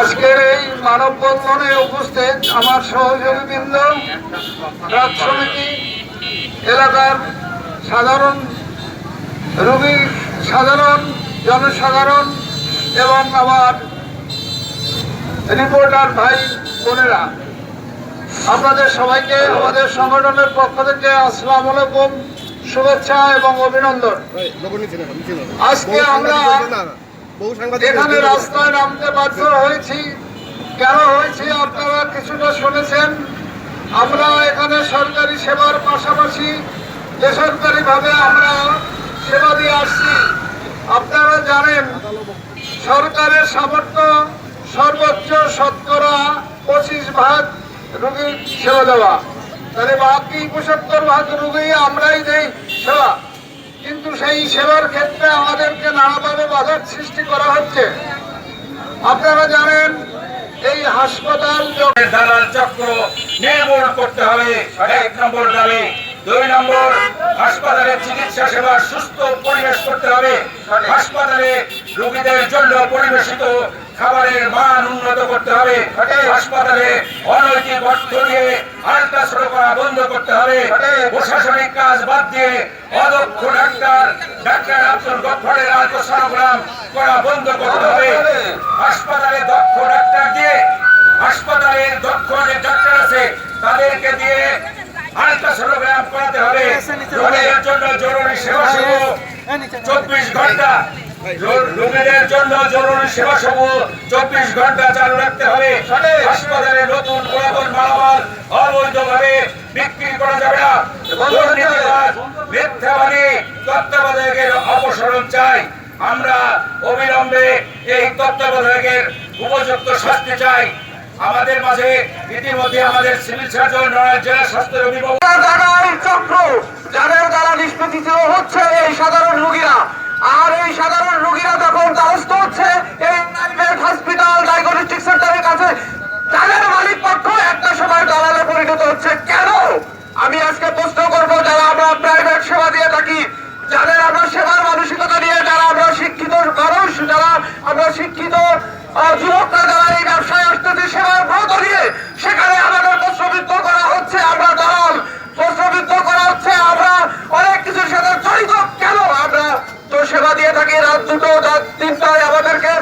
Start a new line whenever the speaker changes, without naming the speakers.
আজকের এই মানববন্ধনে উপস্থিত আমার সহযোগীবৃন্দ, রাজ সমিতি, এলাকার সাধারণ রোগী, সাধারণ, জনসাধারণ এবং আমার রিপোর্টার ভাই বোনেরা। আপনাদের সবাইকে, আমাদের সংগঠনের পক্ষ থেকে আসসালাম আলাইকুম, শুভেচ্ছা এবং অভিনন্দন। আজকে আমরা এখানে রাস্তায় নামতে বাধ্য হয়েছি। কেন হয়েছি আপনারা কিছুটা শুনেছেন? আমরা এখানে সরকারি সেবার পাশাপাশি বেসরকারিভাবে আমরা সেবা দিয়ে আসছি। আপনারা জানেন সরকারের সামর্থ্য সর্বোচ্চ শতকরা পঁচিশ ভাগ রোগীর সেবা দেওয়া। তাহলে বাকি পঁচাত্তর ভাগ রোগী আমরাই দেই সেবা। সেই সেবার ক্ষেত্রে আমাদেরকে নানাভাবে বাধার সৃষ্টি করা হচ্ছে। আপনারা জানেন, এই হাসপাতাল
চক্র নির্মূল করতে হবে। এক নম্বর দাবি দুই নম্বর, হাসপাতালে চিকিৎসা সেবা সুস্থ পরিবেশ করতে হবে। হাসপাতালে রোগীদের জন্য পরিবেশিত খাবারের মান উন্নত করতে হবে। হাসপাতালে অনৈতিক অর্থ দিয়ে আল্ট্রাসাউন্ড করা বন্ধ করতে হবে। প্রশাসনিক কাজ বাদ দিয়ে অদক্ষ ডাক্তার ডাক্তার আব্দুল গফরের আল্ট্রাসোনোগ্রাম করা বন্ধ করতে হবে। হাসপাতালে দক্ষ ডাক্তার দিয়ে, হাসপাতালের দক্ষ অনেক ডাক্তার আছে, তাদেরকে দিয়ে আল্ট্রাসোনোগ্রাম করাতে হবে। রোগীদের জন্য জরুরি সেবা সমূহ চব্বিশ ঘণ্টা। রোগীদের জন্য জরুরি সেবা সমূহ চব্বিশ ঘণ্টা চালু রাখতে হবে। হাসপাতালে নতুন পুরাতন মালামাল অবৈধভাবে বিক্রি করা যাবে না। মিথ্যাবাদী তত্ত্বাবধায়কের অপসারণ চাই। আমরা অবিলম্বে এই তত্ত্বাবধায়কের উপযুক্ত শাস্তি চাই। আমাদের মাঝে ইতিমধ্যে আমাদের সিভিল সার্জন জেলা স্বাস্থ্য
চক্র যাদের দ্বারা নিষ্পেষিত হচ্ছে এই সাধারণ রোগীরা। আর এই সাধারণ রোগীরা যখন দ্বারস্থ হচ্ছে এই প্রাইভেট হসপিটাল ডায়াগনস্টিক সেন্টারের কাছে তাদের মালিক পক্ষ একটা সময় দালালে পরিণত হচ্ছে। কেন? আমি আজকে প্রশ্ন করব যারা আমরা প্রাইভেট সেবা দিয়ে থাকি যাদের আমরা সেবার মানসিকতা নিয়ে যারা আমরা শিক্ষিত মানুষ যারা আমরা শিক্ষিত আহ, যুবক সেবা দিয়ে থাকি। রাত দুটো রাত তিনটায় আমাদেরকে